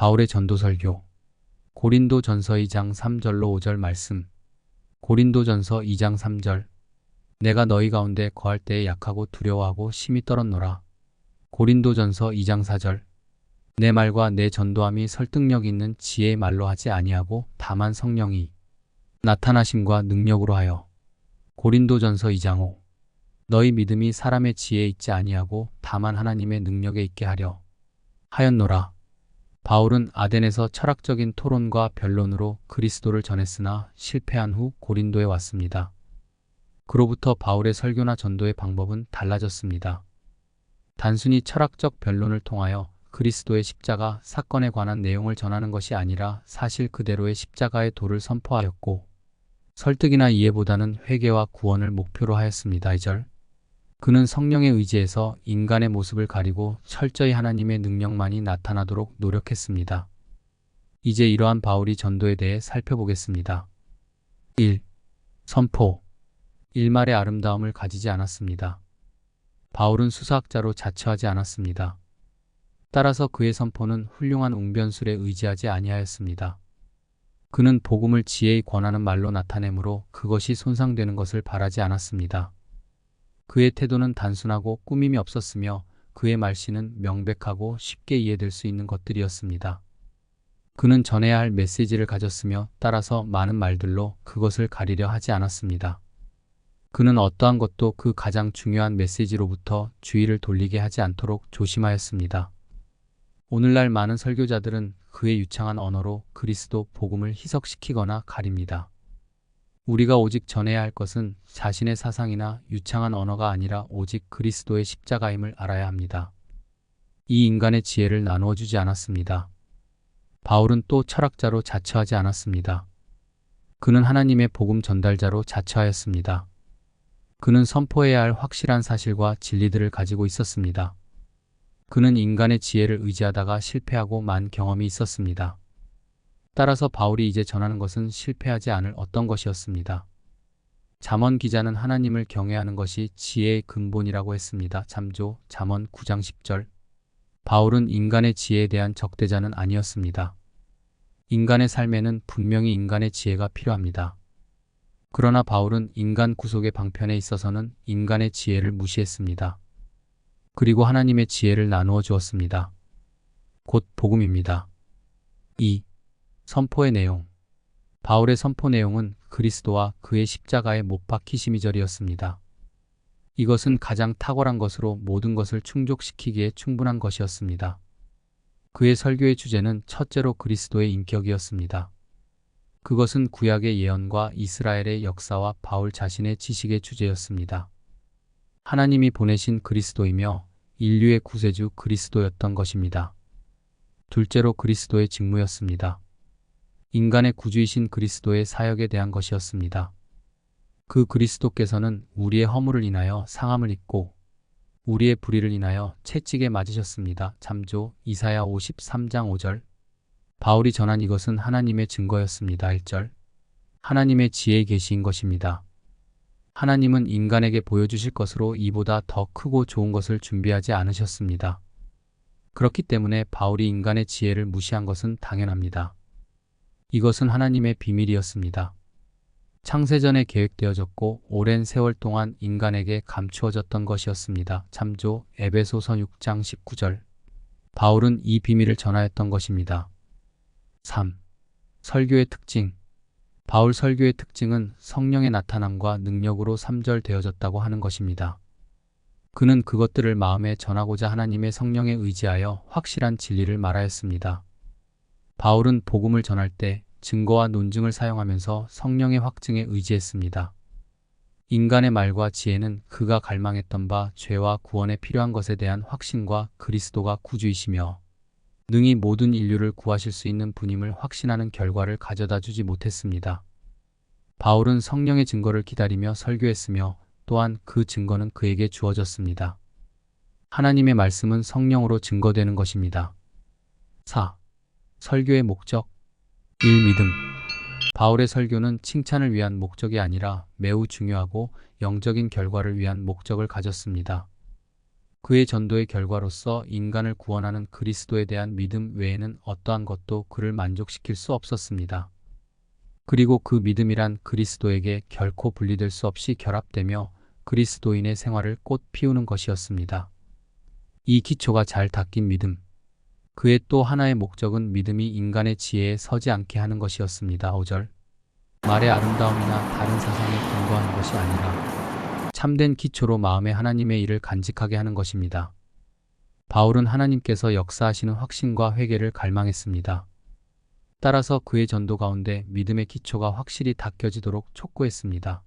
바울의 전도 설교. 고린도 전서 2장 3절로 5절 말씀. 고린도 전서 2장 3절. 내가 너희 가운데 거할 때에 약하고 두려워하고 심히 떨었노라. 고린도 전서 2장 4절. 내 말과 내 전도함이 설득력 있는 지혜의 말로 하지 아니하고 다만 성령이 나타나심과 능력으로 하여. 고린도 전서 2장 5. 너희 믿음이 사람의 지혜에 있지 아니하고 다만 하나님의 능력에 있게 하려 하였노라. 바울은 아덴에서 철학적인 토론과 변론으로 그리스도를 전했으나 실패한 후 고린도에 왔습니다. 그로부터 바울의 설교나 전도의 방법은 달라졌습니다. 단순히 철학적 변론을 통하여 그리스도의 십자가 사건에 관한 내용을 전하는 것이 아니라 사실 그대로의 십자가의 도를 선포하였고 설득이나 이해보다는 회개와 구원을 목표로 하였습니다. 2절 그는 성령에 의지해서 인간의 모습을 가리고 철저히 하나님의 능력만이 나타나도록 노력했습니다. 이제 이러한 바울이 전도에 대해 살펴보겠습니다. 1. 선포. 일말의 아름다움을 가지지 않았습니다. 바울은 수사학자로 자처하지 않았습니다. 따라서 그의 선포는 훌륭한 웅변술에 의지하지 아니하였습니다. 그는 복음을 지혜의 권하는 말로 나타내므로 그것이 손상되는 것을 바라지 않았습니다. 그의 태도는 단순하고 꾸밈이 없었으며 그의 말씨는 명백하고 쉽게 이해될 수 있는 것들이었습니다. 그는 전해야 할 메시지를 가졌으며 따라서 많은 말들로 그것을 가리려 하지 않았습니다. 그는 어떠한 것도 그 가장 중요한 메시지로부터 주의를 돌리게 하지 않도록 조심하였습니다. 오늘날 많은 설교자들은 그의 유창한 언어로 그리스도 복음을 희석시키거나 가립니다. 우리가 오직 전해야 할 것은 자신의 사상이나 유창한 언어가 아니라 오직 그리스도의 십자가임을 알아야 합니다. 이 인간의 지혜를 나누어 주지 않았습니다. 바울은 또 철학자로 자처하지 않았습니다. 그는 하나님의 복음 전달자로 자처하였습니다. 그는 선포해야 할 확실한 사실과 진리들을 가지고 있었습니다. 그는 인간의 지혜를 의지하다가 실패하고 만 경험이 있었습니다. 따라서 바울이 이제 전하는 것은 실패하지 않을 어떤 것이었습니다. 잠언 기자는 하나님을 경외하는 것이 지혜의 근본이라고 했습니다. 참조 잠언 9장 10절. 바울은 인간의 지혜에 대한 적대자는 아니었습니다. 인간의 삶에는 분명히 인간의 지혜가 필요합니다. 그러나 바울은 인간 구속의 방편에 있어서는 인간의 지혜를 무시했습니다. 그리고 하나님의 지혜를 나누어 주었습니다. 곧 복음입니다. 2. 선포의 내용. 바울의 선포 내용은 그리스도와 그의 십자가의 못 박히심 이 절이었습니다. 이것은 가장 탁월한 것으로 모든 것을 충족시키기에 충분한 것이었습니다. 그의 설교의 주제는 첫째로 그리스도의 인격이었습니다. 그것은 구약의 예언과 이스라엘의 역사와 바울 자신의 지식의 주제였습니다. 하나님이 보내신 그리스도이며 인류의 구세주 그리스도였던 것입니다. 둘째로 그리스도의 직무였습니다. 인간의 구주이신 그리스도의 사역에 대한 것이었습니다. 그 그리스도께서는 우리의 허물을 인하여 상함을 입고 우리의 불의를 인하여 채찍에 맞으셨습니다. 참조 이사야 53장 5절 바울이 전한 이것은 하나님의 증거였습니다. 1절 하나님의 지혜에 계신 것입니다. 하나님은 인간에게 보여주실 것으로 이보다 더 크고 좋은 것을 준비하지 않으셨습니다. 그렇기 때문에 바울이 인간의 지혜를 무시한 것은 당연합니다. 이것은 하나님의 비밀이었습니다. 창세전에 계획되어졌고 오랜 세월 동안 인간에게 감추어졌던 것이었습니다. 참조 에베소서 6장 19절. 바울은 이 비밀을 전하였던 것입니다. 3. 설교의 특징. 바울 설교의 특징은 성령의 나타남과 능력으로 3절 되어졌다고 하는 것입니다. 그는 그것들을 마음에 전하고자 하나님의 성령에 의지하여 확실한 진리를 말하였습니다. 바울은 복음을 전할 때 증거와 논증을 사용하면서 성령의 확증에 의지했습니다. 인간의 말과 지혜는 그가 갈망했던 바 죄와 구원에 필요한 것에 대한 확신과 그리스도가 구주이시며 능히 모든 인류를 구하실 수 있는 분임을 확신하는 결과를 가져다 주지 못했습니다. 바울은 성령의 증거를 기다리며 설교했으며 또한 그 증거는 그에게 주어졌습니다. 하나님의 말씀은 성령으로 증거되는 것입니다. 4. 설교의 목적 1. 믿음 바울의 설교는 칭찬을 위한 목적이 아니라 매우 중요하고 영적인 결과를 위한 목적을 가졌습니다. 그의 전도의 결과로서 인간을 구원하는 그리스도에 대한 믿음 외에는 어떠한 것도 그를 만족시킬 수 없었습니다. 그리고 그 믿음이란 그리스도에게 결코 분리될 수 없이 결합되며 그리스도인의 생활을 꽃 피우는 것이었습니다. 이 기초가 잘 닦인 믿음. 그의 또 하나의 목적은 믿음이 인간의 지혜에 서지 않게 하는 것이었습니다. 5절. 말의 아름다움이나 다른 사상에 근거하는 것이 아니라 참된 기초로 마음에 하나님의 일을 간직하게 하는 것입니다. 바울은 하나님께서 역사하시는 확신과 회개를 갈망했습니다. 따라서 그의 전도 가운데 믿음의 기초가 확실히 닦여지도록 촉구했습니다.